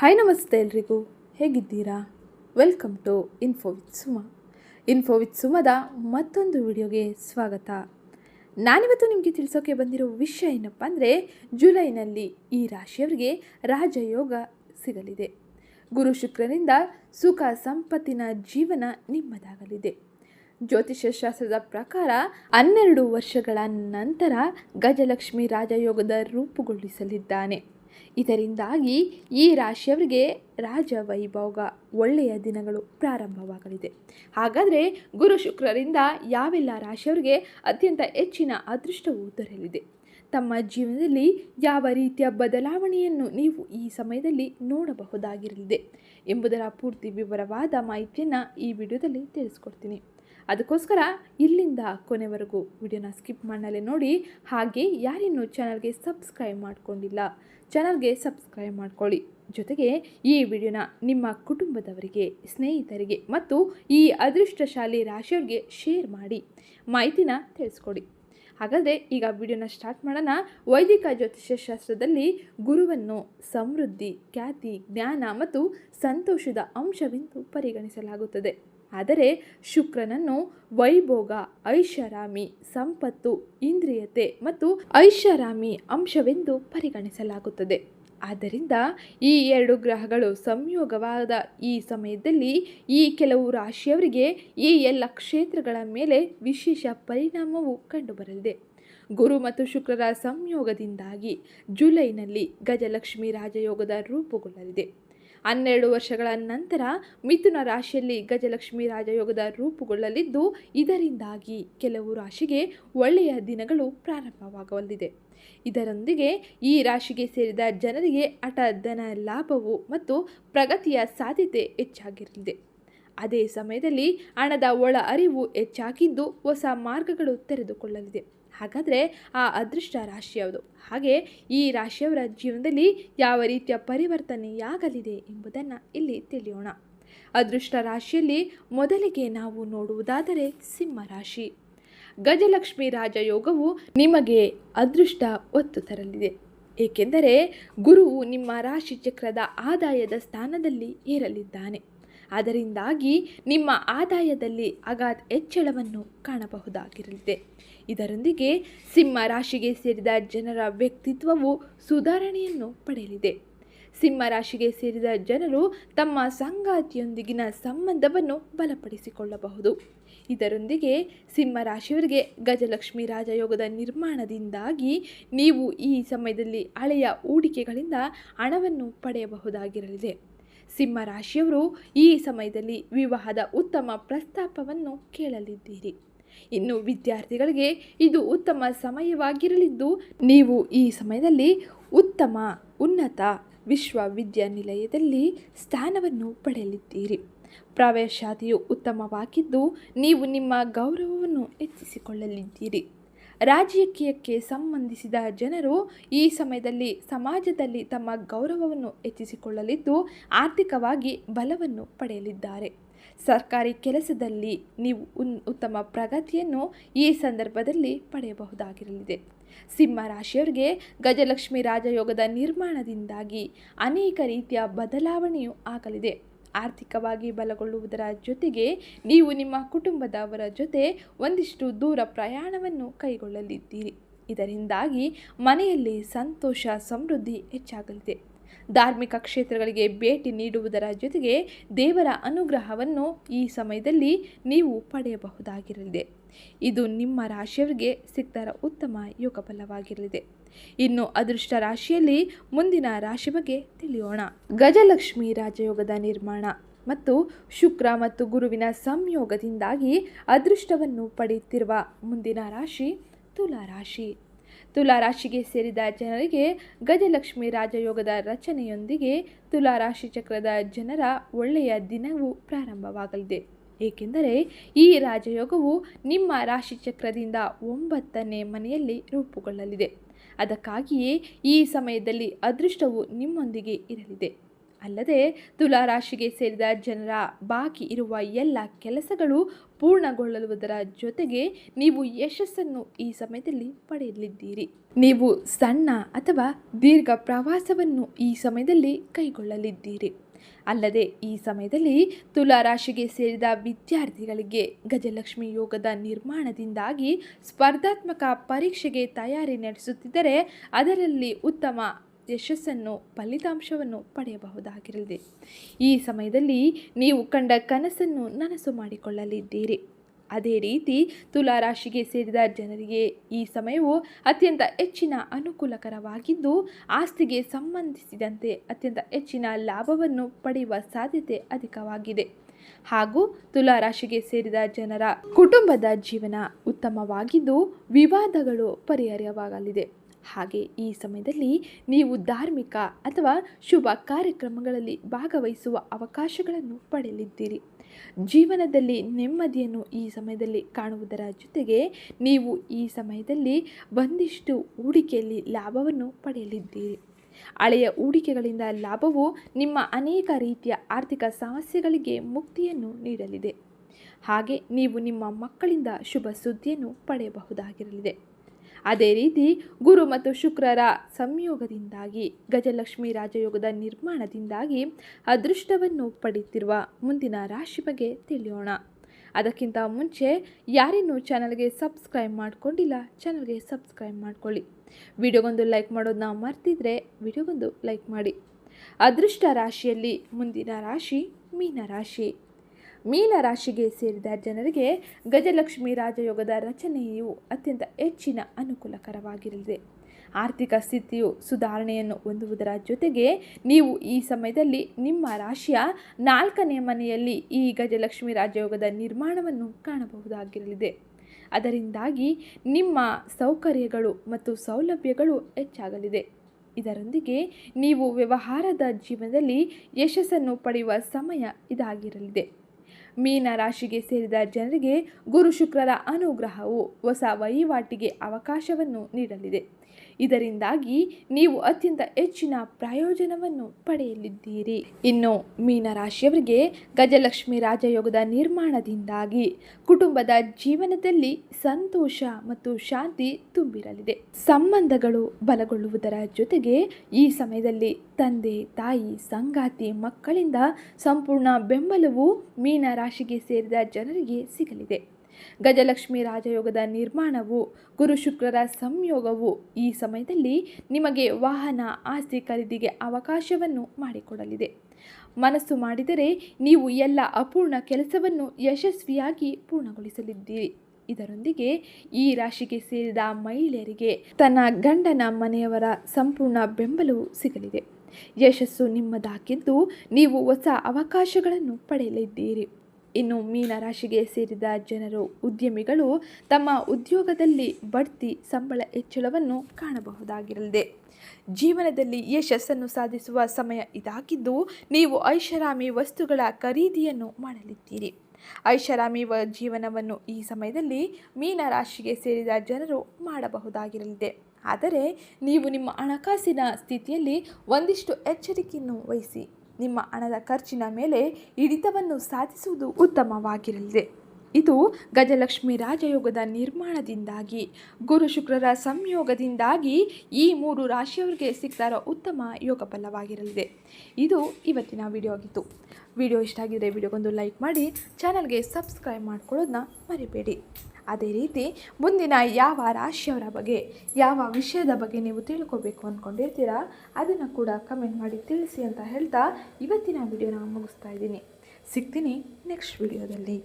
Hi ನಮಸ್ತೆ ಎಲ್ರಿಗೂ. ಹೇಗಿದ್ದೀರಾ? Welcome to info with Suma info with ಸುಮದ ಮತ್ತೊಂದು ವಿಡಿಯೋಗೆ ಸ್ವಾಗತ. ನಾನಿವತ್ತು ನಿಮಗೆ ತಿಳಿಸೋಕೆ ಬಂದಿರೋ ವಿಷಯ ಏನಪ್ಪ ಅಂದರೆ, ಜುಲೈನಲ್ಲಿ ಈ ರಾಶಿಯವರಿಗೆ ರಾಜಯೋಗ ಸಿಗಲಿದೆ. ಗುರು ಶುಕ್ರನಿಂದ ಸುಖ ಸಂಪತ್ತಿನ ಜೀವನ ನಿಮ್ಮದಾಗಲಿದೆ. ಜ್ಯೋತಿಷ್ಯ ಶಾಸ್ತ್ರದ ಪ್ರಕಾರ ಹನ್ನೆರಡು ವರ್ಷಗಳ ನಂತರ ಗಜಲಕ್ಷ್ಮಿ ರಾಜಯೋಗದ ರೂಪುಗೊಳಿಸಲಿದ್ದಾನೆ ಇದರಿಂದಾಗಿ ಈ ರಾಶಿಯವರಿಗೆ ರಾಜ ವೈಭೋಗ ಒಳ್ಳೆಯ ದಿನಗಳು ಪ್ರಾರಂಭವಾಗಲಿದೆ. ಹಾಗಾದರೆ ಗುರು ಶುಕ್ರರಿಂದ ಯಾವೆಲ್ಲ ರಾಶಿಯವರಿಗೆ ಅತ್ಯಂತ ಹೆಚ್ಚಿನ ಅದೃಷ್ಟವು ದೊರೆಯಲಿದೆ? ತಮ್ಮ ಜೀವನದಲ್ಲಿ ಯಾವ ರೀತಿಯ ಬದಲಾವಣೆಯನ್ನು ನೀವು ಈ ಸಮಯದಲ್ಲಿ ನೋಡಬಹುದಾಗಿರಲಿದೆ ಎಂಬುದರ ಪೂರ್ತಿ ವಿವರವಾದ ಮಾಹಿತಿಯನ್ನು ಈ ವಿಡಿಯೋದಲ್ಲಿ ತಿಳಿಸ್ಕೊಡ್ತೀನಿ. ಅದಕ್ಕೋಸ್ಕರ ಇಲ್ಲಿಂದ ಕೊನೆವರೆಗೂ ವಿಡಿಯೋನ ಸ್ಕಿಪ್ ಮಾಡಲೇ ನೋಡಿ, ಹಾಗೆ ಯಾರಿನ್ನೂ ಚಾನಲ್ಗೆ ಸಬ್ಸ್ಕ್ರೈಬ್ ಮಾಡ್ಕೊಂಡಿಲ್ಲ, ಚಾನಲ್ಗೆ ಸಬ್ಸ್ಕ್ರೈಬ್ ಮಾಡ್ಕೊಳ್ಳಿ. ಜೊತೆಗೆ ಈ ವಿಡಿಯೋನ ನಿಮ್ಮ ಕುಟುಂಬದವರಿಗೆ, ಸ್ನೇಹಿತರಿಗೆ ಮತ್ತು ಈ ಅದೃಷ್ಟಶಾಲಿ ರಾಶಿಯವ್ರಿಗೆ ಶೇರ್ ಮಾಡಿ, ಮಾಹಿತಿನ ತಿಳಿಸ್ಕೊಡಿ. ಹಾಗಾದರೆ ಈಗ ವಿಡಿಯೋನ ಸ್ಟಾರ್ಟ್ ಮಾಡೋಣ. ವೈದಿಕ ಜ್ಯೋತಿಷ್ಯ ಶಾಸ್ತ್ರದಲ್ಲಿ ಗುರುವನ್ನು ಸಮೃದ್ಧಿ, ಖ್ಯಾತಿ, ಜ್ಞಾನ ಮತ್ತು ಸಂತೋಷದ ಅಂಶವೆಂದು ಪರಿಗಣಿಸಲಾಗುತ್ತದೆ. ಆದರೆ ಶುಕ್ರನನ್ನು ವೈಭೋಗ, ಐಷಾರಾಮಿ, ಸಂಪತ್ತು, ಇಂದ್ರಿಯತೆ ಮತ್ತು ಐಷಾರಾಮಿ ಅಂಶವೆಂದು ಪರಿಗಣಿಸಲಾಗುತ್ತದೆ. ಆದ್ದರಿಂದ ಈ ಎರಡು ಗ್ರಹಗಳು ಸಂಯೋಗವಾದ ಈ ಸಮಯದಲ್ಲಿ ಈ ಕೆಲವು ರಾಶಿಯವರಿಗೆ ಈ ಎಲ್ಲ ಕ್ಷೇತ್ರಗಳ ಮೇಲೆ ವಿಶೇಷ ಪರಿಣಾಮವು ಕಂಡುಬರಲಿದೆ. ಗುರು ಮತ್ತು ಶುಕ್ರರ ಸಂಯೋಗದಿಂದಾಗಿ ಜುಲೈನಲ್ಲಿ ಗಜಲಕ್ಷ್ಮಿ ರಾಜಯೋಗದ ರೂಪುಗೊಳ್ಳಲಿದೆ. ಹನ್ನೆರಡು ವರ್ಷಗಳ ನಂತರ ಮಿಥುನ ರಾಶಿಯಲ್ಲಿ ಗಜಲಕ್ಷ್ಮಿ ರಾಜಯೋಗದ ರೂಪುಗೊಳ್ಳಲಿದ್ದು, ಇದರಿಂದಾಗಿ ಕೆಲವು ರಾಶಿಗೆ ಒಳ್ಳೆಯ ದಿನಗಳು ಪ್ರಾರಂಭವಾಗಲಿದೆ. ಇದರೊಂದಿಗೆ ಈ ರಾಶಿಗೆ ಸೇರಿದ ಜನರಿಗೆ ಹಠ ಧನ ಲಾಭವು ಮತ್ತು ಪ್ರಗತಿಯ ಸಾಧ್ಯತೆ ಹೆಚ್ಚಾಗಿರಲಿದೆ. ಅದೇ ಸಮಯದಲ್ಲಿ ಹಣದ ಒಳ ಅರಿವು ಹೆಚ್ಚಾಗಿದ್ದು, ಹೊಸ ಮಾರ್ಗಗಳು ತೆರೆದುಕೊಳ್ಳಲಿದೆ. ಹಾಗಾದರೆ ಆ ಅದೃಷ್ಟ ರಾಶಿ ಯಾವುದು? ಹಾಗೆ ಈ ರಾಶಿಯವರ ಜೀವನದಲ್ಲಿ ಯಾವ ರೀತಿಯ ಪರಿವರ್ತನೆಯಾಗಲಿದೆ ಎಂಬುದನ್ನು ಇಲ್ಲಿ ತಿಳಿಯೋಣ. ಅದೃಷ್ಟ ರಾಶಿಯಲ್ಲಿ ಮೊದಲಿಗೆ ನಾವು ನೋಡುವುದಾದರೆ ಸಿಂಹ ರಾಶಿ. ಗಜಲಕ್ಷ್ಮಿ ರಾಜಯೋಗವು ನಿಮಗೆ ಅದೃಷ್ಟ ಒತ್ತು ತರಲಿದೆ. ಏಕೆಂದರೆ ಗುರುವು ನಿಮ್ಮ ರಾಶಿ ಚಕ್ರದ ಆದಾಯದ ಸ್ಥಾನದಲ್ಲಿ ಏರಲಿದ್ದಾನೆ. ಅದರಿಂದಾಗಿ ನಿಮ್ಮ ಆದಾಯದಲ್ಲಿ ಅಗಾಧ ಹೆಚ್ಚಳವನ್ನು ಕಾಣಬಹುದಾಗಿರಲಿದೆ. ಇದರೊಂದಿಗೆ ಸಿಂಹ ರಾಶಿಗೆ ಸೇರಿದ ಜನರ ವ್ಯಕ್ತಿತ್ವವು ಸುಧಾರಣೆಯನ್ನು ಪಡೆಯಲಿದೆ. ಸಿಂಹ ರಾಶಿಗೆ ಸೇರಿದ ಜನರು ತಮ್ಮ ಸಂಗಾತಿಯೊಂದಿಗಿನ ಸಂಬಂಧವನ್ನು ಬಲಪಡಿಸಿಕೊಳ್ಳಬಹುದು. ಇದರೊಂದಿಗೆ ಸಿಂಹ ರಾಶಿಯವರಿಗೆ ಗಜಲಕ್ಷ್ಮಿ ರಾಜಯೋಗದ ನಿರ್ಮಾಣದಿಂದಾಗಿ ನೀವು ಈ ಸಮಯದಲ್ಲಿ ಹಳೆಯ ಹೂಡಿಕೆಗಳಿಂದ ಹಣವನ್ನು ಪಡೆಯಬಹುದಾಗಿರಲಿದೆ. ಸಿಂಹ ರಾಶಿಯವರು ಈ ಸಮಯದಲ್ಲಿ ವಿವಾಹದ ಉತ್ತಮ ಪ್ರಸ್ತಾಪವನ್ನು ಕೇಳಲಿದ್ದೀರಿ. ಇನ್ನು ವಿದ್ಯಾರ್ಥಿಗಳಿಗೆ ಇದು ಉತ್ತಮ ಸಮಯವಾಗಿರಲಿದ್ದು, ನೀವು ಈ ಸಮಯದಲ್ಲಿ ಉತ್ತಮ, ಉನ್ನತ ವಿಶ್ವವಿದ್ಯಾನಿಲಯದಲ್ಲಿ ಸ್ಥಾನವನ್ನು ಪಡೆಯಲಿದ್ದೀರಿ. ಪ್ರವೇಶಾತಿಯು ಉತ್ತಮವಾಗಿದ್ದು, ನೀವು ನಿಮ್ಮ ಗೌರವವನ್ನು ಹೆಚ್ಚಿಸಿಕೊಳ್ಳಲಿದ್ದೀರಿ. ರಾಜಕೀಯಕ್ಕೆ ಸಂಬಂಧಿಸಿದ ಜನರು ಈ ಸಮಯದಲ್ಲಿ ಸಮಾಜದಲ್ಲಿ ತಮ್ಮ ಗೌರವವನ್ನು ಹೆಚ್ಚಿಸಿಕೊಳ್ಳಲಿದ್ದು, ಆರ್ಥಿಕವಾಗಿ ಬಲವನ್ನು ಪಡೆಯಲಿದ್ದಾರೆ. ಸರ್ಕಾರಿ ಕೆಲಸದಲ್ಲಿ ನೀವು ಉತ್ತಮ ಪ್ರಗತಿಯನ್ನು ಈ ಸಂದರ್ಭದಲ್ಲಿ ಪಡೆಯಬಹುದಾಗಿರಲಿದೆ. ಸಿಂಹ ರಾಶಿಯವರಿಗೆ ಗಜಲಕ್ಷ್ಮಿ ರಾಜಯೋಗದ ನಿರ್ಮಾಣದಿಂದಾಗಿ ಅನೇಕ ರೀತಿಯ ಬದಲಾವಣೆಯು ಆಗಲಿದೆ. ಆರ್ಥಿಕವಾಗಿ ಬಲಗೊಳ್ಳುವುದರ ಜೊತೆಗೆ ನೀವು ನಿಮ್ಮ ಕುಟುಂಬದವರ ಜೊತೆ ಒಂದಿಷ್ಟು ದೂರ ಪ್ರಯಾಣವನ್ನು ಕೈಗೊಳ್ಳಲಿದ್ದೀರಿ. ಇದರಿಂದಾಗಿ ಮನೆಯಲ್ಲಿ ಸಂತೋಷ, ಸಮೃದ್ಧಿ ಹೆಚ್ಚಾಗಲಿದೆ. ಧಾರ್ಮಿಕ ಕ್ಷೇತ್ರಗಳಿಗೆ ಭೇಟಿ ನೀಡುವುದರ ಜೊತೆಗೆ ದೇವರ ಅನುಗ್ರಹವನ್ನು ಈ ಸಮಯದಲ್ಲಿ ನೀವು ಪಡೆಯಬಹುದಾಗಿರಲಿದೆ. ಇದು ನಿಮ್ಮ ರಾಶಿಯವರಿಗೆ ಸಿಕ್ತರ ಉತ್ತಮ ಯೋಗ ಬಲವಾಗಿರಲಿದೆ ಇನ್ನು ಅದೃಷ್ಟ ರಾಶಿಯಲ್ಲಿ ಮುಂದಿನ ರಾಶಿ ಬಗ್ಗೆ ತಿಳಿಯೋಣ. ಗಜಲಕ್ಷ್ಮಿ ರಾಜಯೋಗದ ನಿರ್ಮಾಣ ಮತ್ತು ಶುಕ್ರ ಮತ್ತು ಗುರುವಿನ ಸಂಯೋಗದಿಂದಾಗಿ ಅದೃಷ್ಟವನ್ನು ಪಡೆಯುತ್ತಿರುವ ಮುಂದಿನ ರಾಶಿ ತುಲಾ ರಾಶಿ ತುಲಾ ರಾಶಿಗೆ ಸೇರಿದ ಜನರಿಗೆ ಗಜಲಕ್ಷ್ಮಿ ರಾಜಯೋಗದ ರಚನೆಯೊಂದಿಗೆ ತುಲಾ ರಾಶಿ ಚಕ್ರದ ಜನರ ಒಳ್ಳೆಯ ದಿನವು ಪ್ರಾರಂಭವಾಗಲಿದೆ. ಏಕೆಂದರೆ ಈ ರಾಜಯೋಗವು ನಿಮ್ಮ ರಾಶಿ ಚಕ್ರದಿಂದ ಒಂಬತ್ತನೇ ಮನೆಯಲ್ಲಿ ರೂಪುಗೊಳ್ಳಲಿದೆ. ಅದಕ್ಕಾಗಿಯೇ ಈ ಸಮಯದಲ್ಲಿ ಅದೃಷ್ಟವು ನಿಮ್ಮೊಂದಿಗೆ ಇರಲಿದೆ. ಅಲ್ಲದೆ ತುಲಾ ರಾಶಿಗೆ ಸೇರಿದ ಜನರ ಬಾಕಿ ಇರುವ ಎಲ್ಲ ಕೆಲಸಗಳು ಪೂರ್ಣಗೊಳ್ಳುವುದರ ಜೊತೆಗೆ ನೀವು ಯಶಸ್ಸನ್ನು ಈ ಸಮಯದಲ್ಲಿ ಪಡೆಯಲಿದ್ದೀರಿ. ನೀವು ಸಣ್ಣ ಅಥವಾ ದೀರ್ಘ ಪ್ರವಾಸವನ್ನು ಈ ಸಮಯದಲ್ಲಿ ಕೈಗೊಳ್ಳಲಿದ್ದೀರಿ. ಅಲ್ಲದೆ ಈ ಸಮಯದಲ್ಲಿ ತುಲಾ ರಾಶಿಗೆ ಸೇರಿದ ವಿದ್ಯಾರ್ಥಿಗಳಿಗೆ ಗಜಲಕ್ಷ್ಮಿ ಯೋಗದ ನಿರ್ಮಾಣದಿಂದಾಗಿ ಸ್ಪರ್ಧಾತ್ಮಕ ಪರೀಕ್ಷೆಗೆ ತಯಾರಿ ನಡೆಸುತ್ತಿದ್ದರೆ ಅದರಲ್ಲಿ ಉತ್ತಮ ಯಶಸ್ಸನ್ನು, ಫಲಿತಾಂಶವನ್ನು ಪಡೆಯಬಹುದಾಗಿರಲಿದೆ ಈ ಸಮಯದಲ್ಲಿ ನೀವು ಕಂಡ ಕನಸನ್ನು ನನಸು ಮಾಡಿಕೊಳ್ಳಲಿದ್ದೀರಿ. ಅದೇ ರೀತಿ ತುಲಾ ರಾಶಿಗೆ ಸೇರಿದ ಜನರಿಗೆ ಈ ಸಮಯವು ಅತ್ಯಂತ ಹೆಚ್ಚಿನ ಅನುಕೂಲಕರವಾಗಿದ್ದು, ಆಸ್ತಿಗೆ ಸಂಬಂಧಿಸಿದಂತೆ ಅತ್ಯಂತ ಹೆಚ್ಚಿನ ಲಾಭವನ್ನು ಪಡೆಯುವ ಸಾಧ್ಯತೆ ಅಧಿಕವಾಗಿದೆ. ಹಾಗೂ ತುಲಾ ರಾಶಿಗೆ ಸೇರಿದ ಜನರ ಕುಟುಂಬದ ಜೀವನ ಉತ್ತಮವಾಗಿದ್ದು, ವಿವಾದಗಳು ಪರಿಹಾರವಾಗಲಿದೆ ಹಾಗೆ ಈ ಸಮಯದಲ್ಲಿ ನೀವು ಧಾರ್ಮಿಕ ಅಥವಾ ಶುಭ ಕಾರ್ಯಕ್ರಮಗಳಲ್ಲಿ ಭಾಗವಹಿಸುವ ಅವಕಾಶಗಳನ್ನು ಪಡೆಯಲಿದ್ದೀರಿ. ಜೀವನದಲ್ಲಿ ನೆಮ್ಮದಿಯನ್ನು ಈ ಸಮಯದಲ್ಲಿ ಕಾಣುವುದರ ಜೊತೆಗೆ ನೀವು ಈ ಸಮಯದಲ್ಲಿ ಒಂದಿಷ್ಟು ಹೂಡಿಕೆಯಲ್ಲಿ ಲಾಭವನ್ನು ಪಡೆಯಲಿದ್ದೀರಿ. ಹಳೆಯ ಹೂಡಿಕೆಗಳಿಂದ ಲಾಭವು ನಿಮ್ಮ ಅನೇಕ ರೀತಿಯ ಆರ್ಥಿಕ ಸಮಸ್ಯೆಗಳಿಗೆ ಮುಕ್ತಿಯನ್ನು ನೀಡಲಿದೆ. ಹಾಗೆ ನೀವು ನಿಮ್ಮ ಮಕ್ಕಳಿಂದ ಶುಭ ಸುದ್ದಿಯನ್ನು ಪಡೆಯಬಹುದಾಗಿರಲಿದೆ. ಅದೇ ರೀತಿ ಗುರು ಮತ್ತು ಶುಕ್ರರ ಸಂಯೋಗದಿಂದಾಗಿ ಗಜಲಕ್ಷ್ಮಿ ರಾಜಯೋಗದ ನಿರ್ಮಾಣದಿಂದಾಗಿ ಅದೃಷ್ಟವನ್ನು ಪಡೆಯುತ್ತಿರುವ ಮುಂದಿನ ರಾಶಿ ಬಗ್ಗೆ ತಿಳಿಯೋಣ. ಅದಕ್ಕಿಂತ ಮುಂಚೆ ಯಾರಿನ್ನೂ ಚಾನಲ್ಗೆ ಸಬ್ಸ್ಕ್ರೈಬ್ ಮಾಡ್ಕೊಂಡಿಲ್ಲ ಚಾನಲ್ಗೆ ಸಬ್ಸ್ಕ್ರೈಬ್ ಮಾಡ್ಕೊಳ್ಳಿ. ವಿಡಿಯೋಗೊಂದು ಲೈಕ್ ಮಾಡೋದನ್ನ ಮರ್ತಿದ್ರೆ ವಿಡಿಯೋಗೊಂದು ಲೈಕ್ ಮಾಡಿ. ಅದೃಷ್ಟ ರಾಶಿಯಲ್ಲಿ ಮುಂದಿನ ರಾಶಿ ಮೀನ ರಾಶಿ ಮೀನ ರಾಶಿಗೆ ಸೇರಿದ ಜನರಿಗೆ ಗಜಲಕ್ಷ್ಮಿ ರಾಜಯೋಗದ ರಚನೆಯು ಅತ್ಯಂತ ಹೆಚ್ಚಿನ ಅನುಕೂಲಕರವಾಗಿರಲಿದೆ. ಆರ್ಥಿಕ ಸ್ಥಿತಿಯು ಸುಧಾರಣೆಯನ್ನು ಹೊಂದುವುದರ ಜೊತೆಗೆ ನೀವು ಈ ಸಮಯದಲ್ಲಿ ನಿಮ್ಮ ರಾಶಿಯ ನಾಲ್ಕನೇ ಮನೆಯಲ್ಲಿ ಈ ಗಜಲಕ್ಷ್ಮಿ ರಾಜಯೋಗದ ನಿರ್ಮಾಣವನ್ನು ಕಾಣಬಹುದಾಗಿರಲಿದೆ. ಅದರಿಂದಾಗಿ ನಿಮ್ಮ ಸೌಕರ್ಯಗಳು ಮತ್ತು ಸೌಲಭ್ಯಗಳು ಹೆಚ್ಚಾಗಲಿದೆ. ಇದರೊಂದಿಗೆ ನೀವು ವ್ಯವಹಾರದ ಜೀವನದಲ್ಲಿ ಯಶಸ್ಸನ್ನು ಪಡೆಯುವ ಸಮಯ ಇದಾಗಿರಲಿದೆ. ಮೀನ ರಾಶಿಗೆ ಸೇರಿದ ಜನರಿಗೆ ಗುರು ಶುಕ್ರರ ಅನುಗ್ರಹವು ಹೊಸ ವಹಿವಾಟಿಗೆ ಅವಕಾಶವನ್ನು ನೀಡಲಿದೆ. ಇದರಿಂದಾಗಿ ನೀವು ಅತ್ಯಂತ ಹೆಚ್ಚಿನ ಪ್ರಯೋಜನವನ್ನು ಪಡೆಯಲಿದ್ದೀರಿ. ಇನ್ನು ಮೀನ ರಾಶಿಯವರಿಗೆ ಗಜಲಕ್ಷ್ಮಿ ರಾಜಯೋಗದ ನಿರ್ಮಾಣದಿಂದಾಗಿ ಕುಟುಂಬದ ಜೀವನದಲ್ಲಿ ಸಂತೋಷ ಮತ್ತು ಶಾಂತಿ ತುಂಬಿರಲಿದೆ. ಸಂಬಂಧಗಳು ಬಲಗೊಳ್ಳುವುದರ ಜೊತೆಗೆ ಈ ಸಮಯದಲ್ಲಿ ತಂದೆ, ತಾಯಿ, ಸಂಗಾತಿ, ಮಕ್ಕಳಿಂದ ಸಂಪೂರ್ಣ ಬೆಂಬಲವು ಮೀನ ರಾಶಿಗೆ ಸೇರಿದ ಜನರಿಗೆ ಸಿಗಲಿದೆ. ಗಜಲಕ್ಷ್ಮಿ ರಾಜಯೋಗದ ನಿರ್ಮಾಣವು, ಗುರು ಶುಕ್ರರ ಸಂಯೋಗವು ಈ ಸಮಯದಲ್ಲಿ ನಿಮಗೆ ವಾಹನ, ಆಸ್ತಿ ಖರೀದಿಗೆ ಅವಕಾಶವನ್ನು ಮಾಡಿಕೊಡಲಿದೆ. ಮನಸ್ಸು ಮಾಡಿದರೆ ನೀವು ಎಲ್ಲ ಅಪೂರ್ಣ ಕೆಲಸವನ್ನು ಯಶಸ್ವಿಯಾಗಿ ಪೂರ್ಣಗೊಳಿಸಲಿದ್ದೀರಿ. ಇದರೊಂದಿಗೆ ಈ ರಾಶಿಗೆ ಸೇರಿದ ಮಹಿಳೆಯರಿಗೆ, ತನ್ನ ಗಂಡನ ಮನೆಯವರ ಸಂಪೂರ್ಣ ಬೆಂಬಲವು ಸಿಗಲಿದೆ. ಯಶಸ್ಸು ನಿಮ್ಮದಾಗಿದ್ದು ನೀವು ಹೊಸ ಅವಕಾಶಗಳನ್ನು ಪಡೆಯಲಿದ್ದೀರಿ. ಇನ್ನು ಮೀನ ರಾಶಿಗೆ ಸೇರಿದ ಜನರು, ಉದ್ಯಮಿಗಳು ತಮ್ಮ ಉದ್ಯೋಗದಲ್ಲಿ ಬಡ್ತಿ ಸಂಬಳ ಹೆಚ್ಚಳವನ್ನು ಕಾಣಬಹುದಾಗಿರಲಿದೆ. ಜೀವನದಲ್ಲಿ ಯಶಸ್ಸನ್ನು ಸಾಧಿಸುವ ಸಮಯ ಇದಾಗಿದ್ದು, ನೀವು ಐಷಾರಾಮಿ ವಸ್ತುಗಳ ಖರೀದಿಯನ್ನು ಮಾಡಲಿದ್ದೀರಿ. ಐಷಾರಾಮಿ ಜೀವನವನ್ನು ಈ ಸಮಯದಲ್ಲಿ ಮೀನ ರಾಶಿಗೆ ಸೇರಿದ ಜನರು ಮಾಡಬಹುದಾಗಿರಲಿದೆ. ಆದರೆ, ನೀವು ನಿಮ್ಮ ಹಣಕಾಸಿನ ಸ್ಥಿತಿಯಲ್ಲಿ ಒಂದಿಷ್ಟು ಎಚ್ಚರಿಕೆಯನ್ನು ವಹಿಸಿ ನಿಮ್ಮ ಹಣದ ಖರ್ಚಿನ ಮೇಲೆ ಹಿಡಿತವನ್ನು ಸಾಧಿಸುವುದು ಉತ್ತಮವಾಗಿರಲಿದೆ. ಇದು ಗಜಲಕ್ಷ್ಮಿ ರಾಜಯೋಗದ ನಿರ್ಮಾಣದಿಂದಾಗಿ, ಗುರು ಶುಕ್ರರ ಸಂಯೋಗದಿಂದಾಗಿ ಈ ಮೂರು ರಾಶಿಯವರಿಗೆ ಸಿಗ್ತಾ ಇರೋ ಉತ್ತಮ ಯೋಗ ಫಲವಾಗಿರಲಿದೆ ಇದು ಇವತ್ತಿನ ವಿಡಿಯೋ ಆಗಿತ್ತು. ವಿಡಿಯೋ ಇಷ್ಟ ಆಗಿದ್ದರೆ ವಿಡಿಯೋಗೊಂದು ಲೈಕ್ ಮಾಡಿ ಚಾನಲ್ಗೆ ಸಬ್ಸ್ಕ್ರೈಬ್ ಮಾಡ್ಕೊಳ್ಳೋದನ್ನ ಮರಿಬೇಡಿ. ಅದೇ ರೀತಿ ಮುಂದಿನ ಯಾವ ರಾಶಿಯವರ ಬಗ್ಗೆ, ಯಾವ ವಿಷಯದ ಬಗ್ಗೆ ನೀವು ತಿಳ್ಕೊಬೇಕು ಅಂದ್ಕೊಂಡಿರ್ತೀರಾ ಅದನ್ನು ಕೂಡ ಕಮೆಂಟ್ ಮಾಡಿ ತಿಳಿಸಿ ಅಂತ ಹೇಳ್ತಾ ಇವತ್ತಿನ ವಿಡಿಯೋನ ಮುಗಿಸ್ತಾ ಇದ್ದೀನಿ. ಸಿಗ್ತೀನಿ ನೆಕ್ಸ್ಟ್ ವಿಡಿಯೋದಲ್ಲಿ